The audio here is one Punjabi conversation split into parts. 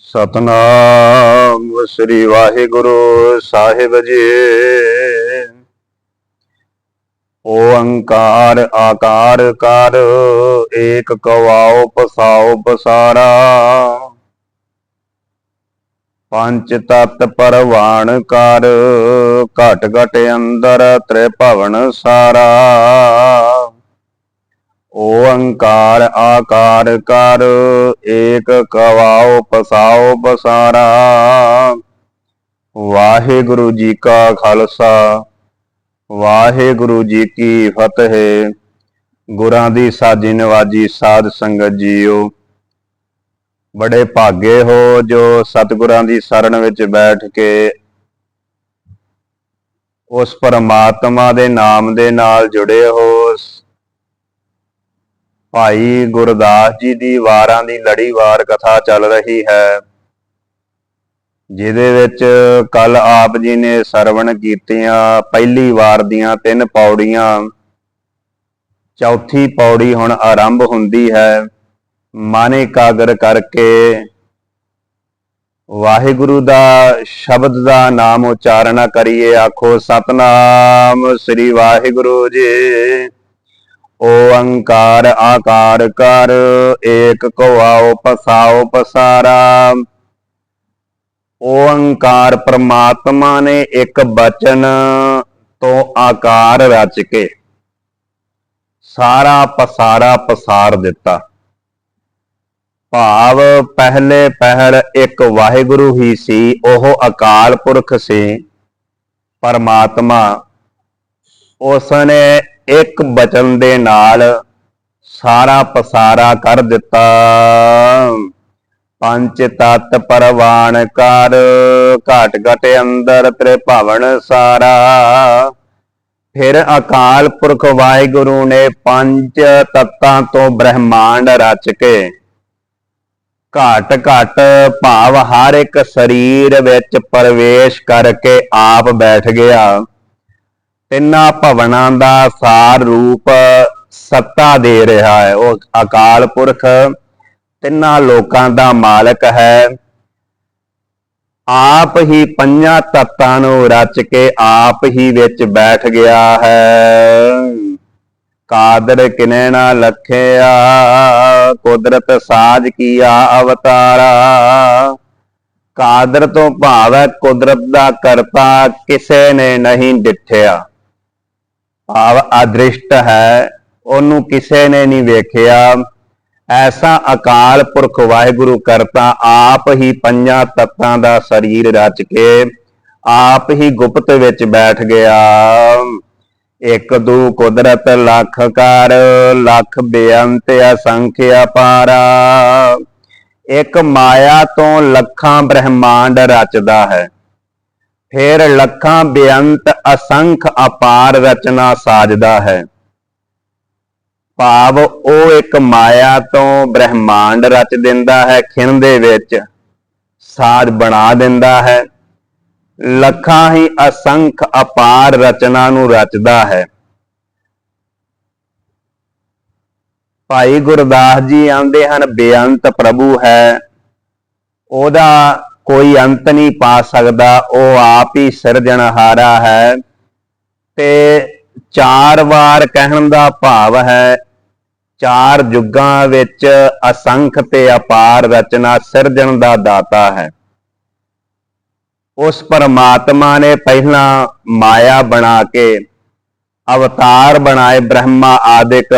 ਸਤਨਾਮ ਸ੍ਰੀ ਵਾਹਿਗੁਰੂ ਸਾਹਿਬ ਜੀ। ਓੰਕਾਰ ਆਕਾਰ ਕਰ, ਏਕ ਕਵਾਓ ਪਸਾਓ ਪਸਾਰਾ। ਪੰਜ ਤਤ ਪਰਵਾਣ ਕਰ, ਘਟ ਘਟ ਅੰਦਰ ਤ੍ਰਿਭਵਨ ਸਾਰਾ। ਓੰਕਾਰ ਆਕਾਰ ਕਰ, ਏਕ ਕਵਾਓ ਪਸਾਓ ਪਸਾਰਾ। ਵਾਹਿਗੁਰੂ ਜੀ ਕਾ ਖਾਲਸਾ, ਵਾਹਿਗੁਰੂ ਜੀ ਕੀ ਫਤਿਹ। ਗੁਰਾਂ ਦੀ ਸਾਜੀ ਨਵਾਜੀ ਸਾਧ ਸੰਗਤ ਜੀਓ। ਬੜੇ ਭਾਗੇ ਹੋ ਜੋ ਸਤਿਗੁਰਾਂ ਦੀ ਸ਼ਰਨ ਵਿੱਚ ਬੈਠ ਕੇ ਉਸ ਪਰਮਾਤਮਾ ਦੇ ਨਾਮ ਦੇ ਨਾਲ ਜੁੜੇ ਹੋ। ਭਾਈ ਗੁਰਦਾਸ ਜੀ ਦੀ ਵਾਰਾਂ ਦੀ ਲੜੀਵਾਰ ਕਥਾ ਚੱਲ ਰਹੀ ਹੈ, ਜਿਹਦੇ ਵਿੱਚ ਕੱਲ ਆਪ ਜੀ ਨੇ ਸਰਵਣ ਕੀਤੀਆਂ ਪਹਿਲੀ ਵਾਰ ਦੀਆਂ ਤਿੰਨ ਪੌੜੀਆਂ। ਚੌਥੀ ਪੌੜੀ ਹੁਣ ਆਰੰਭ ਹੁੰਦੀ ਹੈ। ਮਨ ਇਕਾਗਰ ਕਰਕੇ ਵਾਹਿਗੁਰੂ ਦਾ ਸ਼ਬਦ ਦਾ ਨਾਮ ਉਚਾਰਣਾ ਕਰੀਏ, ਆਖੋ ਸਤਨਾਮ ਸ੍ਰੀ ਵਾਹਿਗੁਰੂ ਜੀ। ਓੰਕਾਰ ਆਕਾਰ ਕਰ, ਏਕ ਕਵਾਉ ਪਸਾਉ ਪਸਾਰਾ। ਓੰਕਾਰ ਪ੍ਰਮਾਤਮਾ ਨੇ ਇੱਕ ਬਚਨ ਤੋਂ ਆਕਾਰ ਰਚ ਕੇ ਸਾਰਾ ਪਸਾਰਾ ਪਸਾਰ ਦਿੱਤਾ। ਭਾਵ ਪਹਿਲੇ ਪਹਿਲ ਇੱਕ ਵਾਹਿਗੁਰੂ ਹੀ ਸੀ, ਉਹ ਅਕਾਲ ਪੁਰਖ ਸੀ। ਪਰਮਾਤਮਾ ਉਸ ਨੇ ਇੱਕ ਬਚਨ ਦੇ ਨਾਲ ਸਾਰਾ ਪਸਾਰਾ ਕਰ ਦਿੱਤਾ। ਪੰਜ ਤਤ ਪਰਵਾਨ ਕਰ, ਘਟ ਘਟ ਅੰਦਰ ਤ੍ਰਿ ਭਵਨ ਸਾਰਾ। ਫਿਰ ਅਕਾਲ ਪੁਰਖ ਵਾਹਿਗੁਰੂ ਨੇ ਪੰਜ ਤਤਾਂ ਤੋਂ ਬ੍ਰਹਿਮੰਡ ਰਚ ਕੇ ਘਟ ਘਟ ਭਾਵ ਹਰ ਇੱਕ ਸਰੀਰ ਵਿੱਚ ਪ੍ਰਵੇਸ਼ ਕਰਕੇ ਆਪ ਬੈਠ ਗਿਆ। ਤਿੰਨਾਂ ਭਵਨਾਂ ਦਾ ਸਾਰ ਰੂਪ ਸੱਤਾ ਦੇ ਰਿਹਾ ਹੈ। ਉਹ ਅਕਾਲ ਪੁਰਖ ਤਿੰਨਾਂ ਲੋਕਾਂ ਦਾ ਮਾਲਕ ਹੈ। ਆਪ ਹੀ ਪੰਜਾਂ ਤੱਤਾਂ ਨੂੰ ਰਚ ਕੇ ਆਪ ਹੀ ਵਿੱਚ ਬੈਠ ਗਿਆ ਹੈ। ਕਾਦਰ ਕਿਨੇ ਨਾ ਲਖਿਆ, ਕੁਦਰਤ ਸਾਜ ਕੀਆ ਅਵਤਾਰਾ। ਕਾਦਰ ਤੋਂ ਭਾਵ ਹੈ ਕੁਦਰਤ ਦਾ ਕਰਤਾ, ਕਿਸੇ ਨੇ ਨਹੀਂ ਡਿਠਿਆ। ਭਾਵ ਅਦ੍ਰਿਸ਼ਟ ਹੈ, ਉਹਨੂੰ ਕਿਸੇ ਨੇ ਨਹੀਂ ਵੇਖਿਆ। ਐਸਾ ਅਕਾਲ ਪੁਰਖ ਵਾਹਿਗੁਰੂ ਕਰਤਾ, ਆਪ ਹੀ ਪੰਜਾਂ ਤੱਤਾਂ ਦਾ ਸਰੀਰ ਰਚ ਕੇ, ਆਪ ਹੀ ਗੁਪਤ ਵਿੱਚ ਬੈਠ ਗਿਆ। ਇੱਕ ਦੂ ਕੁਦਰਤ ਲੱਖ ਕਰ ਲੱਖ ਬੇਅੰਤ ਅਸੰਖ ਅਪਾਰਾ ਇੱਕ ਮਾਇਆ ਤੋਂ ਲੱਖਾਂ ਬ੍ਰਹਿਮੰਡ ਰਚਦਾ ਹੈ। ਫਿਰ ਲੱਖਾਂ ਬੇਅੰਤ ਅਸੰਖ ਅਪਾਰ ਰਚਨਾ ਸਾਜਦਾ ਹੈ। ਭਾਵ ਉਹ ਇੱਕ ਮਾਇਆ ਤੋਂ ਬ੍ਰਹਿਮੰਡ ਰਚ ਦਿੰਦਾ ਹੈ, ਖਿਣ ਦੇ ਵਿੱਚ ਸਾਜ ਬਣਾ ਦਿੰਦਾ ਹੈ। ਲੱਖਾਂ ਹੀ ਅਸੰਖ ਅਪਾਰ ਰਚਨਾ ਨੂੰ ਰਚਦਾ ਹੈ। ਭਾਈ ਗੁਰਦਾਸ ਜੀ ਆਉਂਦੇ ਹਨ, ਬੇਅੰਤ ਪ੍ਰਭੂ ਹੈ। ਉਹਦਾ ਕੋਈ ਅੰਤ ਨਹੀਂ ਪਾ ਸਕਦਾ, ਉਹ ਆਪ ਹੀ ਸਿਰਜਣਹਾਰਾ ਹੈ। ਤੇ ਚਾਰ ਵਾਰ ਕਹਿਣ ਦਾ ਭਾਵ ਹੈ, ਚਾਰ ਯੁੱਗਾਂ ਵਿੱਚ ਅਸੰਖ ਤੇ ਅਪਾਰ ਰਚਨਾ ਸਿਰਜਣ ਦਾ ਦਾਤਾ ਹੈ। ਉਸ ਪਰਮਾਤਮਾ ਨੇ ਪਹਿਲਾਂ ਮਾਇਆ ਬਣਾ ਕੇ, ਅਵਤਾਰ ਬਣਾਏ ਬ੍ਰਹਮਾ ਆਦਿਕ।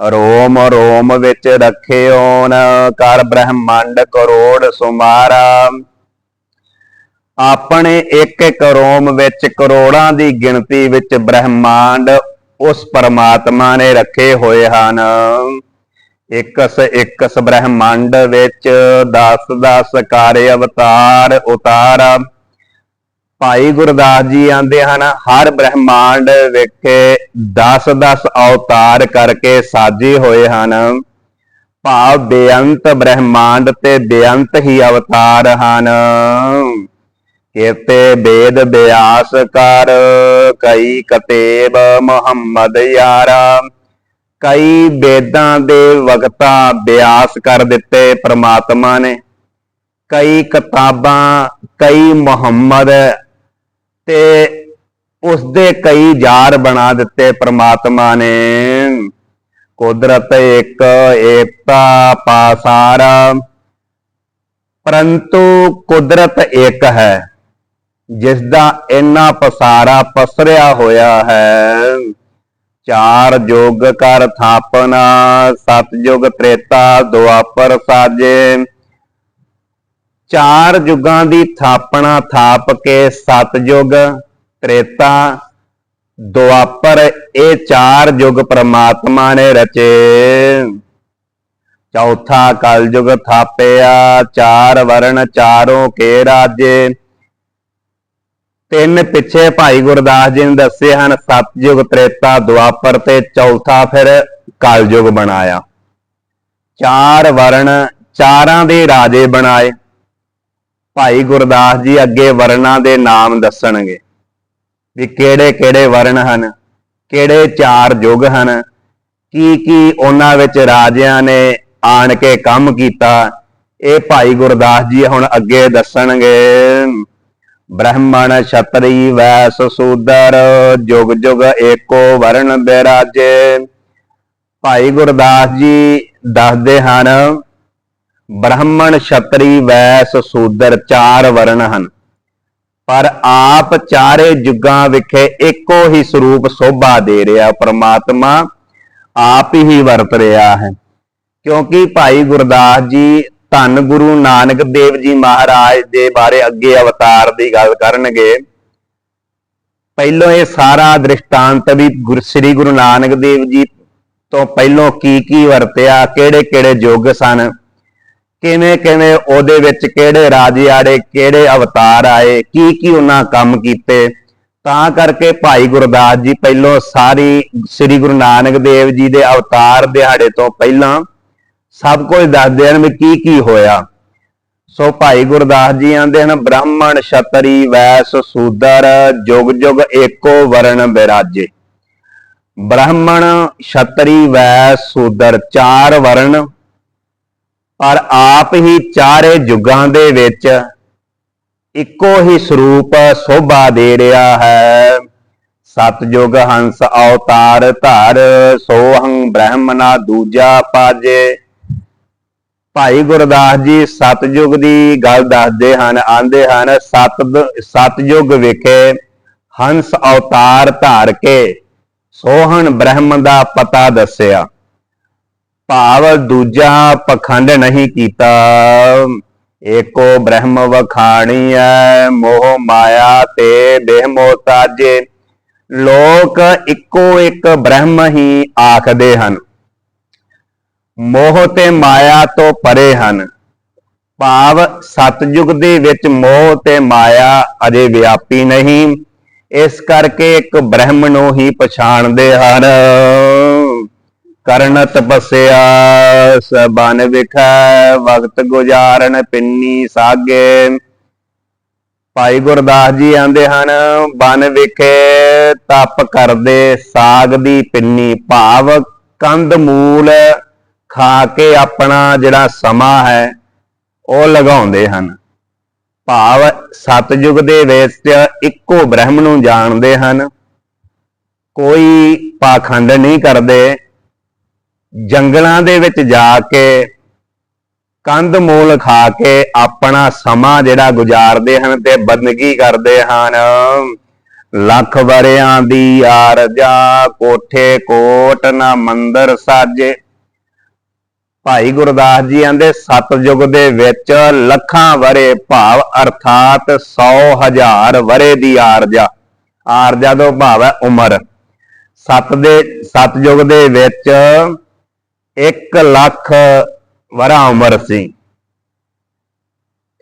ਰੋਮ ਰੋਮ ਵਿੱਚ ਰੱਖਿਓਨ, ਕਰ ਬ੍ਰਹਮੰਡ ਕਰੋੜ ਸੁਮਾਰਾ। ਆਪਣੇ ਇੱਕ ਇੱਕ ਰੋਮ ਵਿੱਚ ਕਰੋੜਾਂ ਦੀ ਗਿਣਤੀ ਵਿੱਚ ਬ੍ਰਹਮੰਡ ਉਸ ਪਰਮਾਤਮਾ ਨੇ ਰੱਖੇ ਹੋਏ ਹਨ। ਇਕਸ ਇਕਸ ਬ੍ਰਹਮੰਡ ਵਿੱਚ 10 10 ਕਾਰੇ ਅਵਤਾਰ ਉਤਾਰ। ਭਾਈ ਗੁਰਦਾਸ ਜੀ ਆਂਦੇ ਹਨ, ਹਰ ਬ੍ਰਹਮੰਡ ਵਿਖੇ 10 10 ਅਵਤਾਰ ਕਰਕੇ ਸਾਜੇ ਹੋਏ ਹਨ। ਭਾਵ ਬੇਅੰਤ ਬ੍ਰਹਮੰਡ ਤੇ ਬੇਅੰਤ ਹੀ ਅਵਤਾਰ ਹਨ। ਕੀਤੇ ਬੇਦ ਬਿਆਸ ਕਰ, ਕਈ ਕਤੇਬ ਮੁਹੰਮਦ ਯਾਰਾ, ਕਈ ਵੇਦਾਂ ਦੇ ਵਕਤਾ ਬਿਆਸ ਕਰ ਦਿੱਤੇ ਪ੍ਰਮਾਤਮਾ ਨੇ, ਕਈ ਕਿਤਾਬਾਂ, ਕਈ ਮੁਹੰਮਦ ਤੇ ਉਸ ਦੇ ਕਈ ਜਾਰ ਬਣਾ ਦਿੱਤੇ ਪ੍ਰਮਾਤਮਾ ਨੇ। ਕੁਦਰਤ ਇੱਕ ਏਕਤਾ ਪਾਸਾਰ। ਪਰੰਤੂ ਕੁਦਰਤ ਇੱਕ ਹੈ ਜਿਸ ਦਾ ਇੰਨਾ ਪਸਾਰਾ ਪਸਰਿਆ ਹੋਇਆ ਹੈ। ਚਾਰ ਯੁਗ ਕਰ ਥਾਪਨਾ ਸਤਜੁਗ ਤ੍ਰੇਤਾ ਦੁਆਪਰ ਸਾਜੇ। ਚਾਰ ਯੁਗਾਂ ਦੀ ਥਾਪਣਾ ਥਾਪ ਕੇ ਸਤਜੁਗ, ਤ੍ਰੇਤਾ, ਦੁਆਪਰ ਇਹ ਚਾਰ ਯੁਗ ਪ੍ਰਮਾਤਮਾ ਨੇ ਰਚੇ। ਚੌਥਾ ਕਲਯੁਗ ਥਾਪਿਆ, ਚਾਰ ਵਰਣ ਚਾਰੋਂ ਕੇ ਰਾਜੇ। ਤਿੰਨ ਪਿੱਛੇ ਭਾਈ ਗੁਰਦਾਸ ਜੀ ਨੇ ਦੱਸੇ ਹਨ ਸਤਯੁਗ ਤ੍ਰੇਤਾ, ਦੁਆਪਰ ਤੇ ਚੌਥਾ ਫਿਰ ਕਲਯੁਗ ਬਣਾਇਆ। ਚਾਰ ਵਰਣ ਚਾਰਾਂ ਦੇ ਰਾਜੇ ਬਣਾਏ। ਭਾਈ ਗੁਰਦਾਸ ਜੀ ਅੱਗੇ ਵਰਣਾਂ ਦੇ ਨਾਮ ਦੱਸਣਗੇ ਵੀ ਕਿਹੜੇ ਕਿਹੜੇ ਵਰਣ ਹਨ, ਕਿਹੜੇ ਚਾਰ ਯੁਗ ਹਨ, ਕੀ ਕੀ ਉਹਨਾਂ ਵਿੱਚ ਰਾਜਿਆਂ ਨੇ ਆਣ ਕੇ ਕੰਮ ਕੀਤਾ, ਇਹ ਭਾਈ ਗੁਰਦਾਸ ਜੀ ਹੁਣ ਅੱਗੇ ਦੱਸਣਗੇ। ਬ੍ਰਾਹਮਣ, ਛਤਰੀ, ਵੈਸ, ਸੂਦਰ, ਜੁਗ ਜੁਗ ਏਕੋ ਵਰਣ ਦੇ ਰਾਜੇ। ਭਾਈ ਗੁਰਦਾਸ ਜੀ ਦੱਸਦੇ ਹਨ ਬ੍ਰਾਹਮਣ ਛਤਰੀ ਵੈਸ ਸੂਦਰ ਚਾਰ ਵਰਣ ਹਨ। ਪਰ ਆਪ ਚਾਰੇ ਯੁੱਗਾਂ ਵਿਖੇ ਇੱਕੋ ਹੀ ਸਰੂਪ ਸੋਭਾ ਦੇ ਰਿਹਾ, ਪ੍ਰਮਾਤਮਾ ਆਪ ਹੀ ਵਰਤ ਰਿਹਾ ਹੈ। ਕਿਉਂਕਿ ਭਾਈ ਗੁਰਦਾਸ ਜੀ ਧੰਨ ਗੁਰੂ ਨਾਨਕ ਦੇਵ ਜੀ ਮਹਾਰਾਜ ਦੇ ਬਾਰੇ ਅੱਗੇ ਅਵਤਾਰ ਦੀ ਗੱਲ ਕਰਨਗੇ। ਪਹਿਲੋਂ ਇਹ ਸਾਰਾ ਦ੍ਰਿਸ਼ਟਾਂਤ ਵੀ ਗੁਰ ਸ੍ਰੀ ਗੁਰੂ ਨਾਨਕ ਦੇਵ ਜੀ ਤੋਂ ਪਹਿਲੋਂ ਕੀ ਕੀ ਵਰਤਿਆ ਕਿਹੜੇ ਕਿਹੜੇ ਯੁੱਗ ਸਨ? ਕਿਵੇਂ ਕਿਵੇਂ ਉਹਦੇ ਵਿੱਚ ਕਿਹੜੇ ਰਾਜੇ ਆੜੇ ਕਿਹੜੇ ਅਵਤਾਰ ਆਏ ਕੀ ਕੀ ਉਹਨਾਂ ਕੰਮ ਕੀਤੇ? ਤਾਂ ਕਰਕੇ ਭਾਈ ਗੁਰਦਾਸ ਜੀ ਪਹਿਲੋਂ ਸਾਰੀ ਸ੍ਰੀ ਗੁਰੂ ਨਾਨਕ ਦੇਵ ਜੀ ਦੇ ਅਵਤਾਰ ਦਿਹਾੜੇ ਤੋਂ ਪਹਿਲਾਂ ਸਭ ਕੁਝ ਦੱਸਦੇ ਹਨ ਵੀ ਕੀ ਕੀ ਹੋਇਆ। ਸੋ ਭਾਈ ਗੁਰਦਾਸ ਜੀ ਆਂਦੇ ਹਨ, ਬ੍ਰਾਹਮਣ, ਛਤਰੀ, ਵੈਸ, ਸੂਦਰ, ਜੁਗ ਜੁਗ ਏਕੋ ਵਰਣ ਬਿਰਾਜੇ। ਬ੍ਰਾਹਮਣ, ਛਤਰੀ, ਵੈਸ, ਸੂਦਰ, ਚਾਰ ਵਰਣ ਪਰ ਆਪ ਹੀ ਚਾਰੇ ਯੁਗਾਂ ਦੇ ਵਿੱਚ ਇੱਕੋ ਹੀ ਸਰੂਪ ਸੋਭਾ ਦੇ ਰਿਹਾ ਹੈ। ਸਤਜੁਗ ਹੰਸ ਅਵਤਾਰ ਧਰ, ਸੋਹੰ ਬ੍ਰਹਮਨਾ ਦੂਜਾ ਪਾਜੇ। ਭਾਈ ਗੁਰਦਾਸ ਜੀ ਸਤਜੁਗ ਦੀ ਗੱਲ ਦੱਸਦੇ ਹਨ, ਆਂਦੇ ਹਨ ਸਤ ਸਤਜੁਗ ਵਿਖੇ ਹੰਸ ਅਵਤਾਰ ਧਾਰ ਕੇ ਸੋਹਣ ਬ੍ਰਹਮ ਦਾ ਪਤਾ ਦੱਸਿਆ। ਭਾਵ ਦੂਜਾ ਪਖੰਡ ਨਹੀਂ ਕੀਤਾ। ਏਕੋ ਬ੍ਰਹਮ ਵਖਾਣੀਐ, ਮੋਹ ਮਾਇਆ ਤੇ ਦੇਹ ਮੋਤਾਜੇ ਲੋਕ ਇੱਕੋ ਇੱਕ ਬ੍ਰਹਮ ਹੀ ਆਖਦੇ ਹਨ। ਮੋਹ ਤੇ ਮਾਇਆ ਤੋਂ ਪਰੇ ਹਨ। ਭਾਵ ਸਤਜੁਗ ਦੇ ਵਿੱਚ ਮੋਹ ਤੇ ਮਾਇਆ ਅਜੇ ਵਿਆਪੀ ਨਹੀਂ। ਇਸ ਕਰਕੇ ਇੱਕ ਬ੍ਰਹਮ ਨੂੰ ਹੀ ਪਛਾਣਦੇ ਹਨ। ਕਰਨ ਤਪੱਸਿਆ ਸਬਨ ਵਿਖੈ ਵਕਤ ਗੁਜ਼ਾਰਨ ਪਿੰਨੀ ਸਾਗੇ। ਭਾਈ ਗੁਰਦਾਸ ਜੀ ਆਂਦੇ ਹਨ, ਬਨ ਵਿਖੇ ਤਪ ਕਰਦੇ ਸਾਗ ਦੀ ਪਿੰਨੀ ਭਾਵ ਕੰਦ ਮੂਲ ਖਾ ਕੇ ਆਪਣਾ ਜਿਹੜਾ ਸਮਾਂ ਹੈ, ਉਹ ਲਗਾਉਂਦੇ ਹਨ। ਭਾਵ ਸਤਜੁਗ ਦੇ ਵਿੱਚ ਇੱਕੋ ਬ੍ਰਹਮ ਨੂੰ ਜਾਣਦੇ ਹਨ। ਕੋਈ ਪਾਖੰਡ ਨਹੀਂ ਕਰਦੇ ਜੰਗਲਾਂ ਦੇ ਵਿੱਚ ਜਾ ਕੇ ਕੰਧ ਮੂਲ ਖਾ ਕੇ ਆਪਣਾ ਸਮਾਂ ਜਿਹੜਾ ਗੁਜ਼ਾਰਦੇ ਹਨ ਤੇ ਬੰਦਗੀ ਕਰਦੇ ਹਨ। ਲੱਖ ਵਰਿਆਂ ਦੀ ਆਰਜਾ ਕੋਠੇ ਕੋਟ ਨਾ ਮੰਦਰ ਸਾਜੇ। ਭਾਈ ਗੁਰਦਾਸ ਜੀ ਆਂਦੇ ਸਤਜੁਗ ਦੇ ਵਿੱਚ ਲੱਖਾਂ ਵਰੇ ਭਾਵ ਅਰਥਾਤ 100 ਹਜ਼ਾਰ ਵਰੇ ਦੀ ਆਰਜਾ ਆਰਜਾ ਤੋਂ ਭਾਵ ਹੈ ਉਮਰ। ਸਤ ਦੇ ਸਤਜੁਗ ਦੇ ਵਿੱਚ 1 ਲੱਖ ਵਰਾ ਉਮਰ ਸੀ।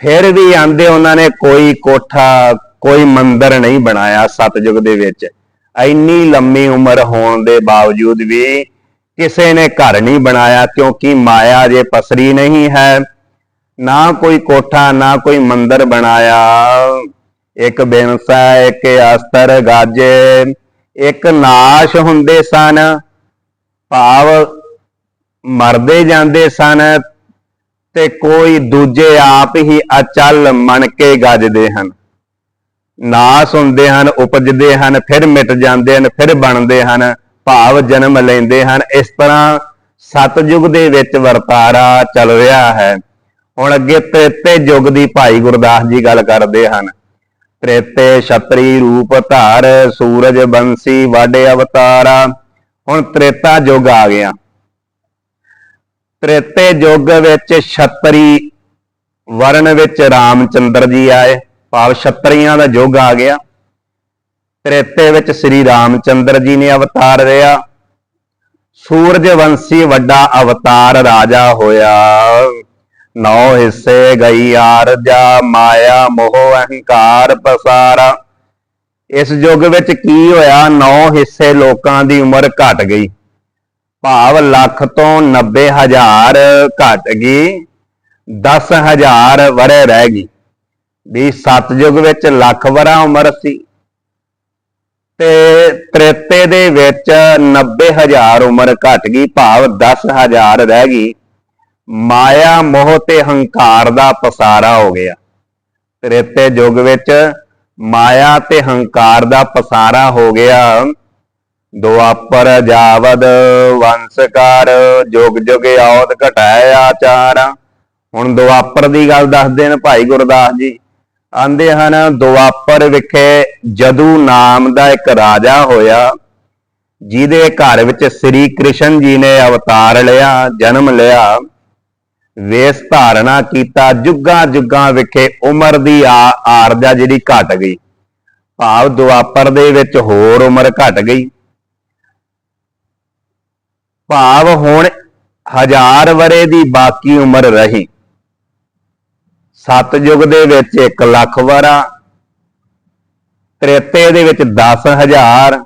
ਫਿਰ ਵੀ ਆਂਦੇ ਉਹਨਾਂ ਨੇ ਕੋਈ ਕੋਠਾ, ਕੋਈ ਮੰਦਰ ਨਹੀਂ ਬਣਾਇਆ ਸਤਜੁਗ ਦੇ ਵਿੱਚ। ਇੰਨੀ ਲੰਮੀ ਉਮਰ ਹੋਣ ਦੇ ਬਾਵਜੂਦ ਵੀ ਕਿਸੇ ਨੇ ਘਰ ਨਹੀਂ ਬਣਾਇਆ ਕਿਉਂਕਿ ਮਾਇਆ ਜੇ ਪਸਰੀ ਨਹੀਂ ਹੈ। ਨਾ ਕੋਈ ਕੋਠਾ, ਨਾ ਕੋਈ ਮੰਦਰ ਬਣਾਇਆ। ਇੱਕ ਬੇਨਸਾ, ਇੱਕ ਅਸਤਰ, ਗਾਜੇ, ਇੱਕ ਨਾਸ਼ ਹੁੰਦੇ ਸਨ। ਭਾਵ ਮਰਦੇ ਜਾਂਦੇ ਸਨ ਤੇ ਕੋਈ ਦੂਜੇ ਆਪ ਹੀ ਅਚਲ ਮਣ ਕੇ ਗੱਜਦੇ ਹਨ। ਨਾਸ ਹੁੰਦੇ ਹਨ, ਉਪਜਦੇ ਹਨ, ਫਿਰ ਮਿਟ ਜਾਂਦੇ ਹਨ, ਫਿਰ ਬਣਦੇ ਹਨ, ਭਾਵ ਜਨਮ ਲੈਂਦੇ ਹਨ। ਇਸ ਤਰ੍ਹਾਂ ਸਤਜੁਗ ਦੇ ਵਿੱਚ ਵਰਤਾਰਾ ਚੱਲ ਰਿਹਾ ਹੈ। ਹੁਣ ਅੱਗੇ ਤ੍ਰੇਤੇ ਯੁੱਗ ਦੀ ਭਾਈ ਗੁਰਦਾਸ ਜੀ ਗੱਲ ਕਰਦੇ ਹਨ। ਤ੍ਰੇਤੇ ਛਤਰੀ ਰੂਪ ਧਾਰ, ਸੂਰਜ ਬੰਸੀ ਵਾਡੇ ਅਵਤਾਰਾ। ਹੁਣ ਤ੍ਰੇਤਾ ਯੁੱਗ ਆ ਗਿਆ। ਤ੍ਰੇਤੇ ਯੁੱਗ ਵਿੱਚ ਛਤਰੀ, ਵਰਣ ਵਿੱਚ ਰਾਮਚੰਦਰ ਜੀ ਆਏ। ਭਾਵ ਛਤਰੀਆਂ ਦਾ ਯੁੱਗ ਆ ਗਿਆ। ਤ੍ਰੇਤੇ ਵਿੱਚ ਸ੍ਰੀ ਰਾਮਚੰਦਰ ਜੀ ਨੇ ਅਵਤਾਰ ਲਿਆ। ਸੂਰਜਵੰਸੀ ਵੱਡਾ ਅਵਤਾਰ ਰਾਜਾ ਹੋਇਆ। ਨੌ ਹਿੱਸੇ ਗਈ ਆਰਜਾ, ਮਾਇਆ, ਮੋਹ, ਅਹੰਕਾਰ, ਪਸਾਰਾ। ਇਸ ਯੁੱਗ ਵਿੱਚ ਕੀ ਹੋਇਆ? ਨੌ ਹਿੱਸੇ ਲੋਕਾਂ ਦੀ ਉਮਰ ਘਟ ਗਈ। ਭਾਵ ਲੱਖ ਤੋਂ 90 ਹਜ਼ਾਰ ਘਟ ਗਈ 10 ਹਜ਼ਾਰ ਵਰੇ ਰਹਿ ਗਈ। ਵੀ ਸਤਜੁਗ ਵਿੱਚ ਲੱਖ ਵਰਾ ਉਮਰ ਸੀ ਤੇ ਤ੍ਰੇਤੇ ਦੇ ਵਿੱਚ 90 ਹਜ਼ਾਰ ਉਮਰ ਘਟ ਗਈ, ਭਾਵ 10 ਹਜ਼ਾਰ ਰਹਿ ਗਈ। ਮਾਇਆ ਮੋਹ ਤੇ ਹੰਕਾਰ ਦਾ ਪਸਾਰਾ ਹੋ ਗਿਆ। ਤ੍ਰੇਤੇ ਯੁੱਗ ਵਿੱਚ ਮਾਇਆ ਤੇ ਹੰਕਾਰ ਦਾ ਪਸਾਰਾ ਹੋ ਗਿਆ। ਦੁਆਪਰ ਜਾਵਦ, ਵੰਸਕਾਰ, ਜੁਗ ਜੁਗ ਆਉਦ ਘਟਾਇ ਆਚਾਰ। ਹੁਣ ਦੁਆਪਰ ਦੀ ਗੱਲ ਦੱਸਦੇ ਨੇ ਭਾਈ ਗੁਰਦਾਸ ਜੀ। ਆਂਦੇ ਹਨ, ਦੁਆਪਰ ਵਿਖੇ ਜਦੂ ਨਾਮ ਦਾ ਇੱਕ ਰਾਜਾ ਹੋਇਆ, ਜਿਹਦੇ ਘਰ ਵਿੱਚ ਸ੍ਰੀ ਕ੍ਰਿਸ਼ਨ ਜੀ ਨੇ ਅਵਤਾਰ ਲਿਆ, ਜਨਮ ਲਿਆ। ਵੇਸ ਧਾਰਨਾ ਕੀਤਾ, ਜੁਗਾਂ ਜੁਗਾਂ ਵਿਖੇ ਉਮਰ ਦੀ ਆ- ਆਰਜਾ ਜਿਹੜੀ ਘਟ ਗਈ। ਭਾਵ ਦੁਆਪਰ ਦੇ ਵਿੱਚ ਹੋਰ ਉਮਰ ਘਟ ਗਈ। ਭਾਵ ਹੁਣ ਹਜ਼ਾਰ ਵਰੇ ਦੀ ਬਾਕੀ ਉਮਰ ਰਹੀ। ਸਤਜੁਗ ਦੇ ਵਿੱਚ 1 ਲੱਖ ਵਰਾ ਤ੍ਰੇਤੇ ਦੇ ਵਿੱਚ 10000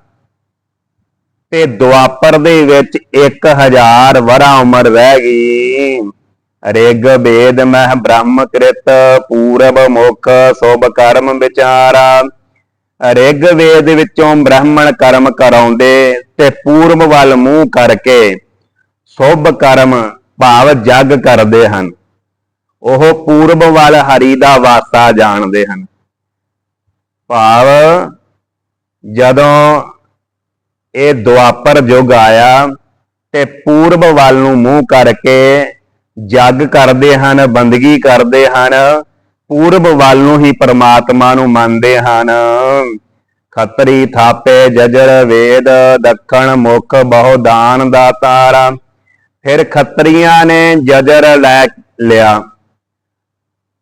ਤੇ ਦੁਆਪਰ ਦੇ ਵਿੱਚ 1000 ਵਰਾ ਉਮਰ ਰਹਿ ਗਈ। ਰਿਗ ਵੇਦ ਮਹਿ ਬ੍ਰਹਮ ਕ੍ਰਿਤ, ਪੂਰਬ ਮੁਖ ਸੁਭ ਕਰਮ ਵਿਚਾਰਾ। ਰਿਗ ਵੇਦ ਵਿੱਚੋਂ ਬ੍ਰਾਹਮਣ ਕਰਮ ਕਰਾਉਂਦੇ ਤੇ ਪੂਰਬ ਵੱਲ ਮੂੰਹ ਕਰਕੇ ਸੁਭ ਕਰਮ ਭਾਵ ਜਗ ਕਰਦੇ ਹਨ। ਉਹ ਪੂਰਬ ਵੱਲ ਹਰੀ ਦਾ ਵਾਸਤਾ ਜਾਣਦੇ ਹਨ। ਭਾਵ ਜਦੋਂ ਇਹ ਦੁਆਪਰ ਯੁੱਗ ਆਇਆ ਤੇ ਪੂਰਬ ਵੱਲ ਨੂੰ ਮੂੰਹ ਕਰਕੇ ਜਗ ਕਰਦੇ ਹਨ, ਬੰਦਗੀ ਕਰਦੇ ਹਨ ਪੂਰਬ ਵੱਲ ਨੂੰ ਹੀ ਪਰਮਾਤਮਾ ਨੂੰ ਮੰਨਦੇ ਹਨ। ਖਤਰੀ ਥਾਪੇ ਜਜਰ ਵੇਦ, ਦੱਖਣ ਮੁਖ ਬਹੁ ਦਾਨ ਦਾਤਾਰਾ ਫਿਰ ਖੱਤਰੀਆਂ ਨੇ ਜਜਰ ਲੈ ਲਿਆ।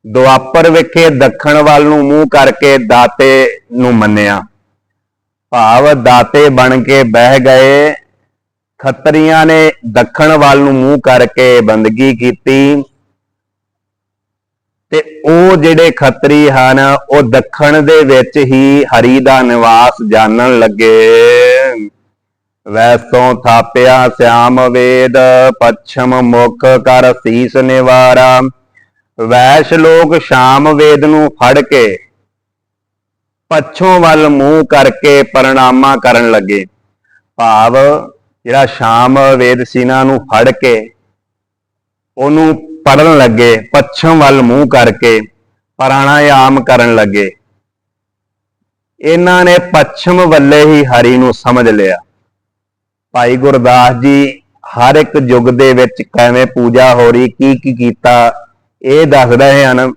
ਦੁਆਪਰ ਵਿਖੇ ਦੱਖਣ ਵੱਲ ਨੂੰ ਮੂੰਹ ਕਰਕੇ ਦਾਤੇ ਨੂੰ ਮੰਨਿਆ। ਭਾਵ ਦਾਤੇ ਬਣ ਕੇ ਬਹਿ ਗਏ। ਖੱਤਰੀਆਂ ਨੇ ਦੱਖਣ ਵੱਲ ਨੂੰ ਮੂੰਹ ਕਰਕੇ ਬੰਦਗੀ ਕੀਤੀ। ਤੇ ਉਹ ਜਿਹੜੇ ਖੱਤਰੀ ਹਨ, ਉਹ ਦੱਖਣ ਦੇ ਵਿੱਚ ਹੀ ਹਰੀ ਦਾ ਨਿਵਾਸ ਜਾਣਨ ਲੱਗੇ। ਵੈਸੋਂ ਥਾਪਿਆ ਸਿਆਮ ਵੇਦ, ਪੱਛਮ ਮੁਖ ਕਰ ਸੀਸ ਨਿਵਾਰਾ। ਵੈਸ਼ ਲੋਕ ਸ਼ਾਮ ਵੇਦ ਨੂੰ ਫੜ ਕੇ ਪੱਛੋਂ ਵੱਲ ਮੂੰਹ ਕਰਕੇ ਪ੍ਰਣਾਮਾ ਕਰਨ ਲੱਗੇ। ਭਾਵ ਜਿਹੜਾ ਸ਼ਾਮ ਵੇਦ ਸੀਨਾ ਨੂੰ ਫੜ ਕੇ ਉਹਨੂੰ ਪੜਨ ਲੱਗੇ, ਪੱਛਮ ਵੱਲ ਮੂੰਹ ਕਰਕੇ ਪ੍ਰਾਣਾਯਾਮ ਕਰਨ ਲੱਗੇ। ਇਹਨਾਂ ਨੇ ਪੱਛਮ ਵੱਲੇ ਹੀ ਹਰੀ ਨੂੰ ਸਮਝ ਲਿਆ। ਭਾਈ ਗੁਰਦਾਸ ਜੀ, ਹਰ ਇੱਕ ਯੁੱਗ ਦੇ ਵਿੱਚ ਕਿਵੇਂ ਪੂਜਾ ਹੋ ਰਹੀ, ਕੀ ਕੀ ਕੀਤਾ, ਇਹ ਦੱਸ ਰਹੇ ਹਨ।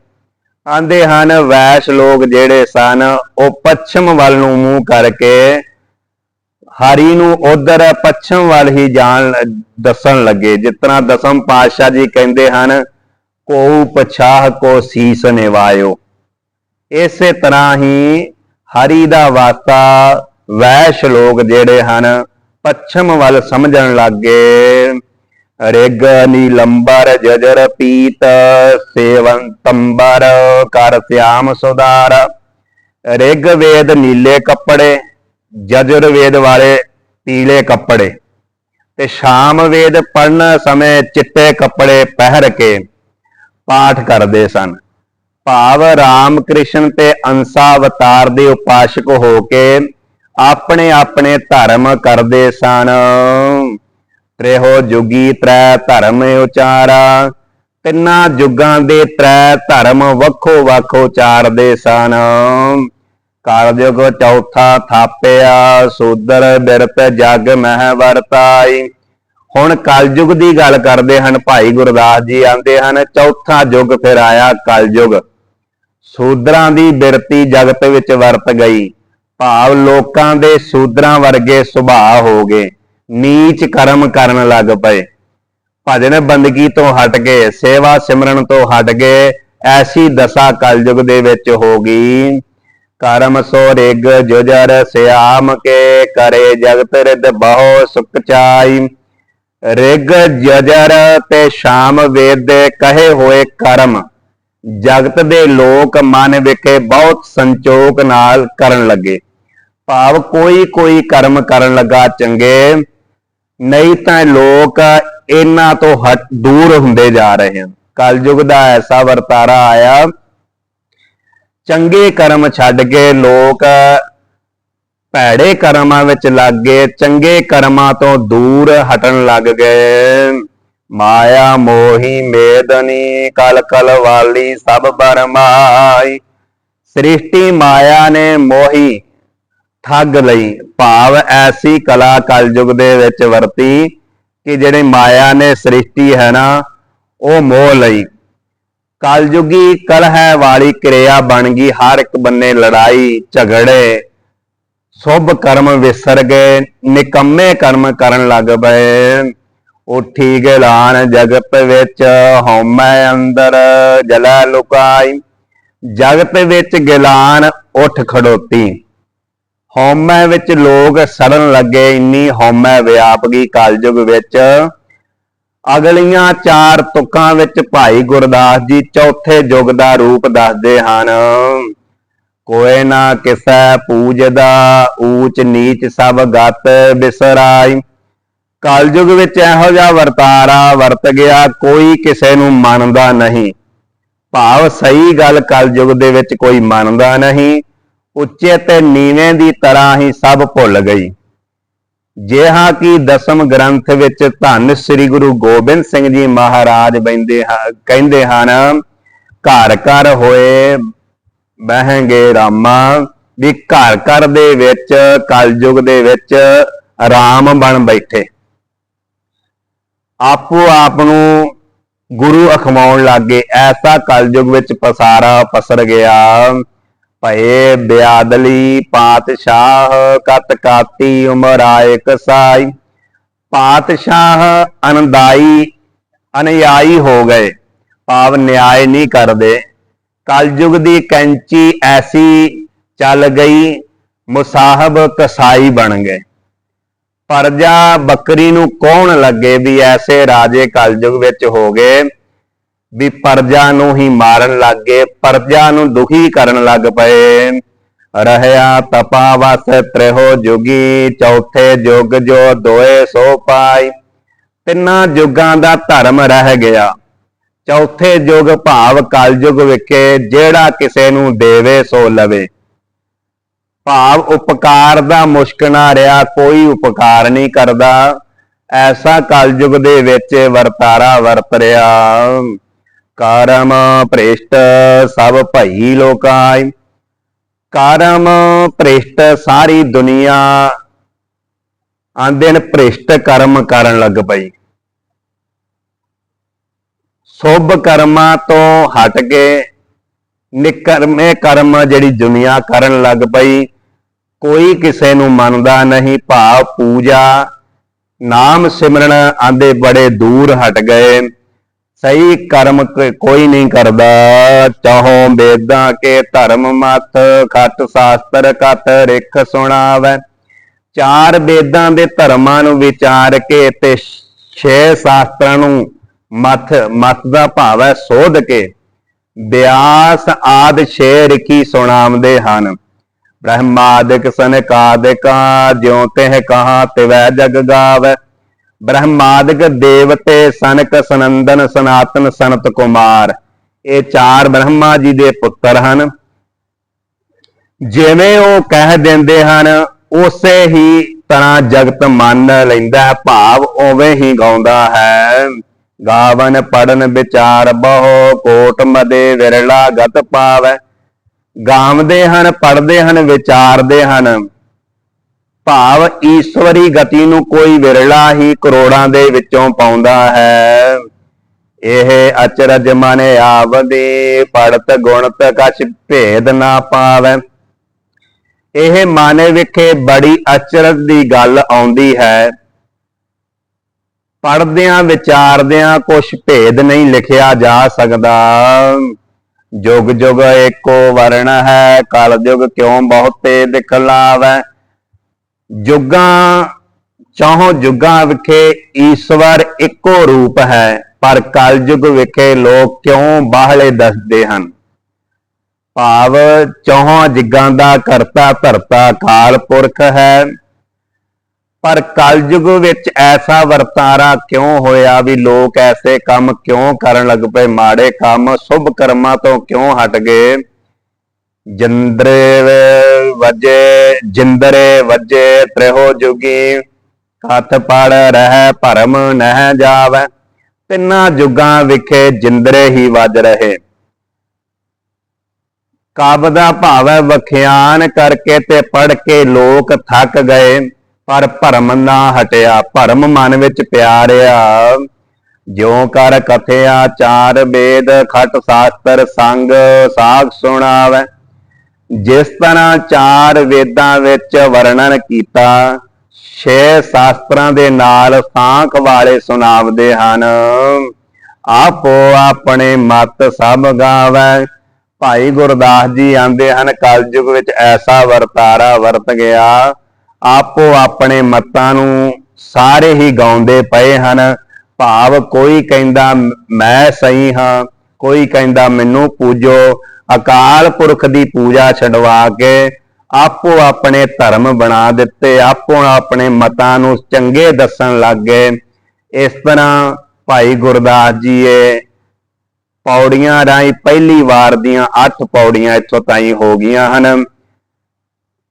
ਆਂਦੇ ਹਨ, ਵੈਸ਼ ਲੋਕ ਜਿਹੜੇ ਸਨ, ਉਹ ਪੱਛਮ ਵੱਲ ਨੂੰ ਮੂੰਹ ਕਰਕੇ ਹਰੀ ਨੂੰ ਉਧਰ ਪੱਛਮ ਵੱਲ ਹੀ ਜਾਣ ਦੱਸਣ ਲੱਗੇ। ਜਿਸ ਤਰ੍ਹਾਂ ਦਸਮ ਪਾਤਸ਼ਾਹ ਜੀ ਕਹਿੰਦੇ ਹਨ ਕੋ ਪਛਾਹ ਕੋ ਸੀਸ ਨਿਵਾਇਓ। ਇਸੇ ਤਰ੍ਹਾਂ ਹੀ ਹਰੀ ਦਾ ਵਾਸਤਾ ਵੈਸ਼ ਲੋਕ ਜਿਹੜੇ ਹਨ, ਪੱਛਮ ਵੱਲ ਸਮਝਣ ਲੱਗੇ। ਰਿਗ ਨੀਲੰਬਰ ਜਜਰ ਪੀਤ, ਸੇਵੰਤੰਬਰ ਕਰ ਸਿਆਮ ਸੁਧਾਰ। ਰਿਗ ਵੇਦ ਨੀਲੇ ਕੱਪੜੇ ਜਜੁਰ ਵੇਦ ਵਾਲੇ ਪੀਲੇ ਕੱਪੜੇ ਤੇ ਸ਼ਾਮ ਵੇਦ ਪੜਨ ਸਮੇਂ ਚਿੱਟੇ ਕੱਪੜੇ ਪਹਿਰ ਕੇ ਪਾਠ ਕਰਦੇ ਸਨ। ਭਾਵ ਰਾਮ ਕ੍ਰਿਸ਼ਨ ਤੇ ਅੰਸਾ ਅਵਤਾਰ ਦੇ ਉਪਾਸ਼ਕ ਹੋ ਕੇ ਆਪਣੇ ਆਪਣੇ ਧਰਮ ਕਰਦੇ ਸਨ। ਤ੍ਰਿਹੋ ਜੁਗੀ ਤ੍ਰੈ ਧਰਮ ਉਚਾਰਾ, ਤਿੰਨਾਂ ਜੁਗਾਂ ਦੇ ਤ੍ਰੈ ਧਰਮ ਵੱਖੋ ਵੱਖ ਉਚਾਰਦੇ ਸਨ। ਕਾਲਯੁਗ ਚੌਥਾ ਥਾਪਿਆ, ਸੂਦਰ ਬਿਰਤ ਜਗ ਮਹਿ ਵਰਤਾਈ। ਹੁਣ ਕਲਯੁਗ ਦੀ ਗੱਲ ਕਰਦੇ ਹਨ, ਭਾਈ ਗੁਰਦਾਸ ਜੀ ਆਂਦੇ ਹਨ, ਚੌਥਾ ਯੁੱਗ ਫਿਰ ਆਇਆ ਕਲਯੁਗ। ਸੂਦਰਾਂ ਦੀ ਬਿਰਤੀ ਜਗਤ ਵਿੱਚ ਵਰਤ ਗਈ। ਭਾਵ ਲੋਕਾਂ ਦੇ ਸੂਦਰਾਂ ਵਰਗੇ ਸੁਭਾਅ ਹੋ ਗਏ। ਨੀਚ ਕਰਮ ਕਰਨ ਲੱਗ ਪਏ। ਭਜਨ ਬੰਦਗੀ ਤੋਂ ਹਟ ਗਏ ਸੇਵਾ ਸਿਮਰਨ ਤੋਂ ਹਟ ਗਏ ਐਸੀ ਦਸ਼ਾ ਕਲਯੁਗ ਦੇ ਵਿੱਚ ਹੋ ਗਈ। ਕਰਮ ਸੋ ਰਿਗ ਜੁਜਰ ਸਿਆਮ ਕੇ ਕਰੇ ਜਗਤ ਰਿਦ ਬਹੁ ਸੁਖ ਚਾਈ। ਰਿਗ ਜਜਰ ਤੇ ਸ਼ਾਮ ਵੇਦ ਦੇ ਕਹੇ ਹੋਏ ਕਰਮ। ਜਗਤ ਦੇ ਲੋਕ ਮਨ ਵਿਖੇ ਬਹੁਤ ਸੰਚੋਕ ਨਾਲ ਕਰਨ ਲੱਗੇ। ਭਾਵ ਕੋਈ ਕੋਈ ਕਰਮ ਕਰਨ ਲੱਗਾ ਚੰਗੇ, ਨਹੀਂ ਤਾਂ ਲੋਕ ਇਹਨਾਂ ਤੋਂ ਹਟ ਦੂਰ ਹੁੰਦੇ ਜਾ ਰਹੇ ਹਨ। ਕਲਯੁਗ ਦਾ ਐਸਾ ਵਰਤਾਰਾ ਆਇਆ ਚੰਗੇ ਕਰਮ ਛੱਡ ਕੇ ਲੋਕ ਭੈੜੇ ਕਰਮਾਂ ਵਿੱਚ ਲੱਗ ਗਏ, ਚੰਗੇ ਕਰਮਾਂ ਤੋਂ ਦੂਰ ਹਟਣ ਲੱਗ ਗਏ। ਮਾਇਆ ਮੋਹੀ ਮੇਦਨੀ, ਕਲ ਕਲ ਵਾਲੀ ਸਭ ਬਰਮਾਈ। ਸ੍ਰਿਸ਼ਟੀ ਮਾਇਆ ਨੇ ਮੋਹੀ ਠੱਗ ਲਈ। ਭਾਵ ਐਸੀ ਕਲਾ ਕਲਯੁਗ ਦੇ ਵਿੱਚ ਵਰਤੀ ਕਿ ਜਿਹੜੀ ਮਾਇਆ ਨੇ ਸ੍ਰਿਸ਼ਟੀ ਹੈ ਨਾ, ਉਹ ਮੋਹ ਲਈ। ਕਲਯੁਗੀ ਕਲਹ ਵਾਲੀ ਕਿਰਿਆ ਬਣ ਗਈ, ਹਰ ਇੱਕ ਬੰਨੇ ਲੜਾਈ ਝਗੜੇ। ਸੁਭ ਕਰਮ ਵਿਸਰ ਗਏ ਨਿਕੰਮੇ ਕਰਮ ਕਰਨ ਲੱਗ ਪਏ। ਉਠੀ ਗਿਲਾਨ ਜਗਤ ਵਿੱਚ ਹਉਮੈ ਅੰਦਰ, ਜਲਾ ਲੁਕਾਈ। ਜਗਤ ਵਿੱਚ ਗਿਲਾਨ ਉੱਠ ਖੜੋਤੀ। ਹਉਮੈ ਵਿੱਚ ਲੋਕ ਸੜਨ ਲੱਗੇ, ਇੰਨੀ ਹਉਮੈ ਵਿਆਪ ਗਈ ਕਲਯੁਗ ਵਿੱਚ। ਅਗਲੀਆਂ ਚਾਰ ਤੁਕਾਂ ਵਿੱਚ ਭਾਈ ਗੁਰਦਾਸ ਜੀ ਚੌਥੇ ਯੁੱਗ ਦਾ ਰੂਪ ਦੱਸਦੇ ਹਨ। ਕੋਏ ਨਾ ਕਿਸੈ ਪੂਜਦਾ ਊਚ ਨੀਚ ਸਭ ਗਤ ਬਿਸਰਾਈ। ਕਲਯੁਗ ਵਿੱਚ ਇਹੋ ਜਿਹਾ ਵਰਤਾਰਾ ਵਰਤ ਗਿਆ, ਕੋਈ ਕਿਸੇ ਨੂੰ ਮੰਨਦਾ ਨਹੀਂ। ਭਾਵ ਸਹੀ ਗੱਲ ਕਲਯੁਗ ਦੇ ਵਿੱਚ ਕੋਈ ਮੰਨਦਾ ਨਹੀਂ। ਉੱਚੇ ਤੇ ਨੀਵੇਂ ਦੀ ਤਰ੍ਹਾਂ ਹੀ ਸਭ ਭੁੱਲ ਗਈ। ਜਿਹਾ ਕਿ ਦਸਮ ਗ੍ਰੰਥ ਵਿੱਚ ਧੰਨ ਸ੍ਰੀ ਗੁਰੂ ਗੋਬਿੰਦ ਸਿੰਘ ਜੀ ਮਹਾਰਾਜ ਬੈੰਦੇ ਕਹਿੰਦੇ ਹਨ, ਘਰ ਘਰ ਹੋਏ ਬਹਿੰਗੇ ਰਾਮਾ, ਵੀ ਘਰ ਘਰ ਦੇ ਵਿੱਚ, ਕਲਯੁਗ ਦੇ ਵਿੱਚ ਰਾਮ ਬਣ ਬੈਠੇ। ਆਪੋ ਆਪ ਨੂੰ ਗੁਰੂ ਅਖਵਾਉਣ ਲੱਗੇ ਐਸਾ ਕਲਯੁਗ ਵਿੱਚ ਪਸਾਰਾ ਪਸਰ ਗਿਆ। ਭਏ ਬਿਆਦਲੀ ਪਾਤਸ਼ਾਹ ਕਤ ਕਾਤੀ ਉਮਰ ਆਏ ਕਸਾਈ ਪਾਤਸ਼ਾਹ ਅਨੰਦਾਈ ਅਨਿਆਈ ਹੋ ਗਏ, ਭਾਵ ਨਿਆਏ ਨਹੀਂ ਕਰਦੇ। ਕਲਯੁਗ ਦੀ ਕੈਂਚੀ ਐਸੀ ਚੱਲ ਗਈ, ਮੁਸਾਹਬ ਕਸਾਈ ਬਣ ਗਏ। ਪਰਜਾ ਬੱਕਰੀ ਨੂੰ ਕੌਣ ਲੱਗੇ ਵੀ ਐਸੇ ਰਾਜੇ ਕਲਯੁਗ ਵਿੱਚ ਹੋ ਗਏ? ਵੀ ਪਰਜਾ ਨੂੰ ਹੀ ਮਾਰਨ ਲੱਗ ਗਏ ਪਰਜਾ ਨੂੰ ਦੁਖੀ ਕਰਨ ਲੱਗ ਪਏ। ਰਹਿਆ ਤਪਾਵਸ ਤ੍ਰਿਹੋ ਜੁਗੀ, ਚੌਥੇ ਯੁਗ ਜੋ ਦੋਏ ਸੋ ਪਾਈ। ਤਿੰਨਾਂ ਯੁੱਗਾਂ ਦਾ ਧਰਮ ਰਹਿ ਗਿਆ। ਚੌਥੇ ਯੁਗ ਭਾਵ ਕਲਯੁਗ ਵਿਖੇ, ਜਿਹੜਾ ਕਿਸੇ ਨੂੰ ਦੇਵੇ ਸੋ ਲਵੇ। ਭਾਵ ਉਪਕਾਰ ਦਾ ਮੁਸ਼ਕ ਨਾ ਰਿਹਾ, ਕੋਈ ਉਪਕਾਰ ਨਹੀਂ ਕਰਦਾ। ਐਸਾ ਕਲਯੁਗ ਦੇ ਵਿੱਚ ਵਰਤਾਰਾ ਵਰਤ ਰਿਹਾ। ਕਰਮ ਭ੍ਰਿਸ਼ਟ ਸਭ ਭਈ ਲੋਕਾਈ। ਕਰਮ ਭ੍ਰਿਸ਼ਟ ਸਾਰੀ ਦੁਨੀਆ। ਆਂਦੇ ਨੇ ਭ੍ਰਿਸ਼ਟ ਕਰਮ ਕਰਨ ਲੱਗ ਪਈ। ਸੁਭ ਕਰਮਾਂ ਤੋਂ ਹਟ ਕੇ ਨਿਕਰਮੇ ਕਰਮ ਜਿਹੜੀ ਦੁਨੀਆ ਕਰਨ ਲੱਗ ਪਈ। ਕੋਈ ਕਿਸੇ ਨੂੰ ਮੰਨਦਾ ਨਹੀਂ, ਭਾਵ ਪੂਜਾ। ਨਾਮ ਸਿਮਰਨ ਆਂਦੇ ਬੜੇ ਦੂਰ ਹਟ ਗਏ। ਸਹੀ ਕਰਮ ਕੋਈ ਨਹੀਂ ਕਰਦਾ। ਚਾਹੋ ਵੇਦਾਂ ਕੇ ਧਰਮ ਮਤ ਖੱਟ ਸ਼ਾਸਤਰ ਕਤ ਰਿਖ ਸੁਣਾਵੇ। ਚਾਰ ਵੇਦਾਂ ਦੇ ਧਰਮਾਂ ਨੂੰ ਵਿਚਾਰ ਕੇ ਤੇ ਛੇ ਸ਼ਾਸਤਰਾਂ ਨੂੰ ਮਤ ਮਤ ਦਾ ਭਾਵ ਹੈ ਸੋਧ ਕੇ। ਬਿਆਸ ਆਦ ਛੇ ਰਿਖੀ ਸੁਣਾਉਂਦੇ ਹਨ? ਬ੍ਰਹਮਾਦਿਕ ਸਨਕਾਦਿਕਾ, ਜਿਉ ਤਿਹ ਕਹਾ ਤਿਵੈ ਜਗ ਗਾਵੈ। ਬ੍ਰਹਮਾਦਿਕ ਦੇਵਤੇ ਸਨਕ ਸਨੰਦਨ ਸਨਾਤਨ ਸਨਤ ਕੁਮਾਰ। ਇਹ ਚਾਰ ਬ੍ਰਹਮਾ ਜੀ ਦੇ ਪੁੱਤਰ ਹਨ। ਜਿਵੇਂ ਉਹ ਕਹਿ ਦਿੰਦੇ ਹਨ, ਉਸੇ ਹੀ ਤਰ੍ਹਾਂ ਜਗਤ ਮੰਨ ਲੈਂਦਾ ਹੈ, ਭਾਵ ਉਵੇਂ ਹੀ ਗਾਉਂਦਾ ਹੈ। ਗਾਵਨ ਪੜਨ ਵਿਚਾਰ ਬਹੁ ਕੋਟ ਮਦੇ ਵਿਰਲਾ ਗਤ ਪਾਵੈ। ਗਾਉਂਦੇ ਹਨ ਪੜਦੇ ਹਨ, ਵਿਚਾਰਦੇ ਹਨ। ਭਾਵ ਈਸ਼ਵਰੀ ਗਤੀ ਨੂੰ ਕੋਈ ਵਿਰਲਾ ਹੀ ਕਰੋੜਾਂ ਦੇ ਵਿੱਚੋਂ ਪਾਉਂਦਾ ਹੈ। ਇਹ ਅਚਰਜ ਮਨ ਆਵਦੇ, ਪੜਤ ਗੁਣਤ ਕਛ ਭੇਦ ਨਾ ਪਾਵੈ। ਇਹ ਮਨ ਵਿਖੇ ਬੜੀ ਅਚਰਜ ਦੀ ਗੱਲ ਆਉਂਦੀ ਹੈ। ਪੜਦਿਆਂ ਵਿਚਾਰਦਿਆਂ ਕੁਛ ਭੇਦ ਨਹੀਂ ਲਿਖਿਆ ਜਾ ਸਕਦਾ। ਜੁਗ ਜੁਗ ਏਕੋ ਵਰਣ ਹੈ ਕਲ ਜੁਗ ਕਿਉ ਬਹੁਤੇ ਦਿਖਲਾਵੈ ਜੁਗਾਂ, ਚਾਹੋ ਜੁਗਾਂ ਵਿਖੇ ਈਸ਼ਵਰ ਇੱਕੋ ਰੂਪ ਹੈ, ਪਰ ਕਲਯੁਗ ਵਿਖੇ ਲੋਕ ਕਿਉਂ ਬਾਹਲੇ ਦੱਸਦੇ ਹਨ? ਭਾਵ ਚੌਹਾਂ ਜਿਗਾਂ ਦਾ ਕਰਤਾ ਧਰਤਾ ਕਾਲ ਪੁਰਖ ਹੈ, ਪਰ ਕਲਯੁਗ ਵਿੱਚ ਐਸਾ ਵਰਤਾਰਾ ਕਿਉਂ ਹੋਇਆ ਵੀ ਲੋਕ ਐਸੇ ਕੰਮ ਕਿਉਂ ਕਰਨ ਲੱਗ ਪਏ? ਮਾੜੇ ਕੰਮ, ਸ਼ੁਭ ਕਰਮਾਂ ਤੋਂ ਕਿਉਂ ਹਟ ਗਏ? ਜਿੰਦਰੇ ਵਜੇ ਜਿੰਦਰੇ ਵਜੇ ਤ੍ਰਿਹੋ ਜੁਗੀ। ਹੱਥ ਪੜ ਰਹਿ, ਭਰਮ ਨਹਿ ਜਾਵੈ। ਤਿੰਨਾਂ ਜੁਗਾਂ ਵਿਖੇ ਜਿੰਦਰੇ ਹੀ ਵੱਜ ਰਹੇ। ਕਬ ਦਾ ਭਾਵ ਹੈ ਵਖਿਆਨ ਕਰਕੇ ਤੇ ਪੜ ਕੇ ਲੋਕ ਥੱਕ ਗਏ। ਪਰ ਭਰਮ ਨਾ ਹਟਿਆ, ਭਰਮ ਮਨ ਵਿੱਚ ਪਿਆਰਿਆ। ਜਿਉ ਕਰ ਕਥਿਆ ਚਾਰ ਵੇਦ, ਖਟ ਸ਼ਾਸਤਰ, ਸੰਗ ਸਾਖ ਸੁਣਾਵੇ। ਜਿਸ ਤਰ੍ਹਾਂ ਚਾਰ ਵੇਦਾਂ ਵਿੱਚ ਵਰਣਨ ਕੀਤਾ, ਛੇ ਸ਼ਾਸਤਰਾਂ ਦੇ ਨਾਲ ਸਾਖ ਵਾਲੇ ਸੁਣਾਵਦੇ ਹਨ। ਆਪੋ ਆਪਣੇ ਮਤ ਸਭ ਗਾਵੇ। ਭਾਈ ਗੁਰਦਾਸ ਜੀ ਆਂਦੇ ਹਨ, ਕਲਯੁਗ ਵਿੱਚ ਐਸਾ ਵਰਤਾਰਾ ਵਰਤ ਗਿਆ। ਆਪੋ ਆਪਣੇ ਮਤਾਂ ਨੂੰ ਸਾਰੇ ਹੀ ਗਾਉਂਦੇ ਪਏ ਹਨ। ਭਾਵ ਕੋਈ ਕਹਿੰਦਾ, ਮੈਂ ਸਹੀ ਹਾਂ। ਕੋਈ ਕਹਿੰਦਾ, ਮੈਨੂੰ ਪੂਜੋ। ਅਕਾਲ ਪੁਰਖ ਦੀ ਪੂਜਾ ਛਡਵਾ ਕੇ ਆਪੋ ਆਪਣੇ ਧਰਮ ਬਣਾ ਦਿੱਤੇ, ਆਪੋ ਆਪਣੇ ਮਤਾਂ ਨੂੰ ਚੰਗੇ ਦੱਸਣ ਲੱਗ ਗਏ। ਇਸ ਤਰ੍ਹਾਂ ਭਾਈ ਗੁਰਦਾਸ ਜੀ ਏ ਪੌੜੀਆਂ ਰਾਹੀਂ ਪਹਿਲੀ ਵਾਰ ਦੀਆਂ 8 ਪੌੜੀਆਂ ਇੱਥੋਂ ਤਾਈਂ ਹੋ ਗਈਆਂ ਹਨ।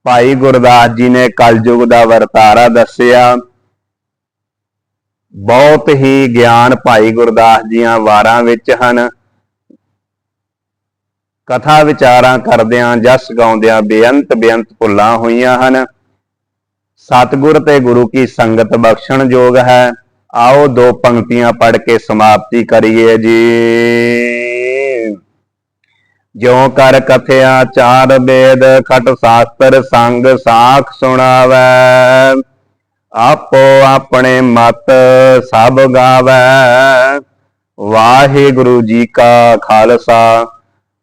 ਭਾਈ ਗੁਰਦਾਸ ਜੀ ਨੇ ਕਲਯੁਗ ਦਾ ਵਰਤਾਰਾ ਦੱਸਿਆ। ਬਹੁਤ ਹੀ ਗਿਆਨ ਭਾਈ ਗੁਰਦਾਸ ਜੀਆਂ ਵਾਰਾਂ ਵਿੱਚ ਹਨ। ਕਥਾ ਵਿਚਾਰਾਂ ਕਰਦਿਆਂ, ਜਸ ਗਾਉਂਦਿਆਂ ਬੇਅੰਤ ਬੇਅੰਤ ਭੁੱਲਾਂ ਹੋਈਆਂ ਹਨ। ਸਤਿਗੁਰ ਤੇ ਗੁਰੂ ਕੀ ਸੰਗਤ ਬਖਸ਼ਣ ਯੋਗ ਹੈ। ਆਓ ਦੋ ਪੰਕਤੀਆਂ ਪੜ੍ਹ ਕੇ ਸਮਾਪਤੀ ਕਰੀਏ ਜੀ। ਜਿਉ ਕਰ ਕਥਿਆ ਚਾਰ ਵੇਦ, ਖਟ ਸ਼ਾਸਤਰ ਸੰਗ ਸਾਖ ਸੁਣਾਵੈ। ਆਪੋ ਆਪਣੇ ਮਤ ਸਭ ਗਾਵੈ। ਵਾਹਿਗੁਰੂ ਜੀ ਕਾ ਖਾਲਸਾ।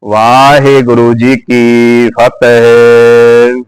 ਵਾਹਿਗੁਰੂ ਜੀ ਕੀ ਫਤਿਹ।